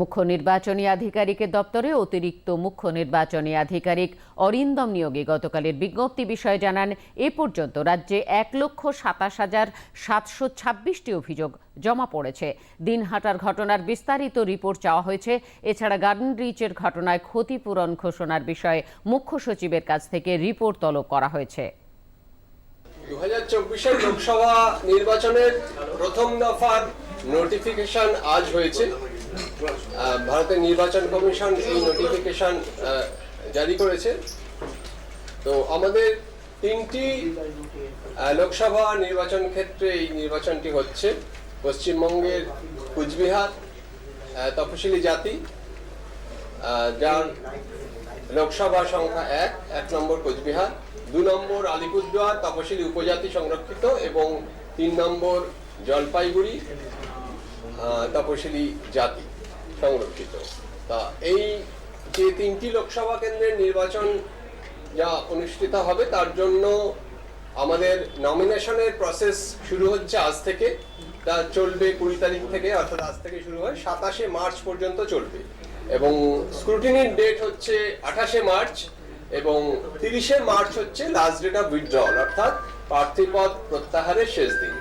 মুখ্য নির্বাচনী আধিকারিকের দপ্তরে অতিরিক্ত মুখ্য নির্বাচনী আধিকারিক অরিন্দম নিয়োগে গতকালের বিজ্ঞপ্তি বিষয়ে জানান, এ পর্যন্ত রাজ্যে এক লক্ষ সাতাশ হাজার সাতশো ছাব্বিশটি অভিযোগ জমা পড়েছে। দিনহাটার ঘটনার বিস্তারিত রিপোর্ট চাওয়া হয়েছে। এছাড়া গার্ডেন রিচের ঘটনায় ক্ষতিপূরণ ঘোষণার বিষয়ে মুখ্য সচিবের কাছ থেকে রিপোর্ট তলব করা হয়েছে। দু হাজার চব্বিশের লোকসভা নির্বাচনের প্রথম দফার নোটিফিকেশন আজ হয়েছে। ভারতের নির্বাচন কমিশন এই নোটিফিকেশন জারি করেছে। তো আমাদের তিনটি লোকসভা নির্বাচন ক্ষেত্রে এই নির্বাচনটি হচ্ছে পশ্চিমবঙ্গের কুচবিহার তপশিলি জাতি যার লোকসভা সংখ্যা এক এক নম্বর কোচবিহার, দু নম্বর আলিপুরদুয়ার তপশিলি উপজাতি সংরক্ষিত এবং তিন নম্বর জলপাইগুড়ি তপশিলি জাতি সংরক্ষিত। তা এই যে তিনটি লোকসভা কেন্দ্রের নির্বাচন যা অনুষ্ঠিত হবে, তার জন্য আমাদের নমিনেশনের প্রসেস শুরু হচ্ছে আজ থেকে। তা চলবে কুড়ি তারিখ থেকে, অর্থাৎ আজ থেকে শুরু হয়, সাতাশে মার্চ পর্যন্ত চলবে। এবং স্ক্রুটিনির ডেট হচ্ছে আঠাশে মার্চ এবং তিরিশে মার্চ হচ্ছে লাস্ট ডেট অফ উইথড্রল অর্থাৎ প্রার্থীপদ প্রত্যাহারের শেষ দিন।